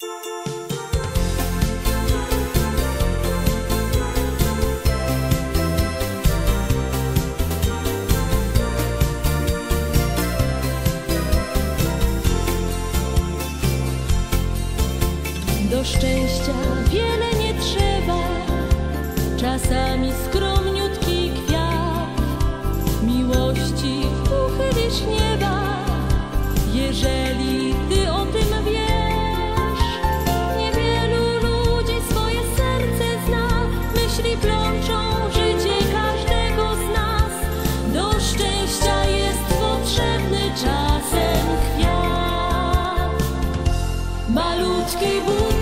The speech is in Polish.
Do szczęścia wiele nie trzeba, czasami skromniutki kwiat. Miłości uchylisz nieba, Malutki but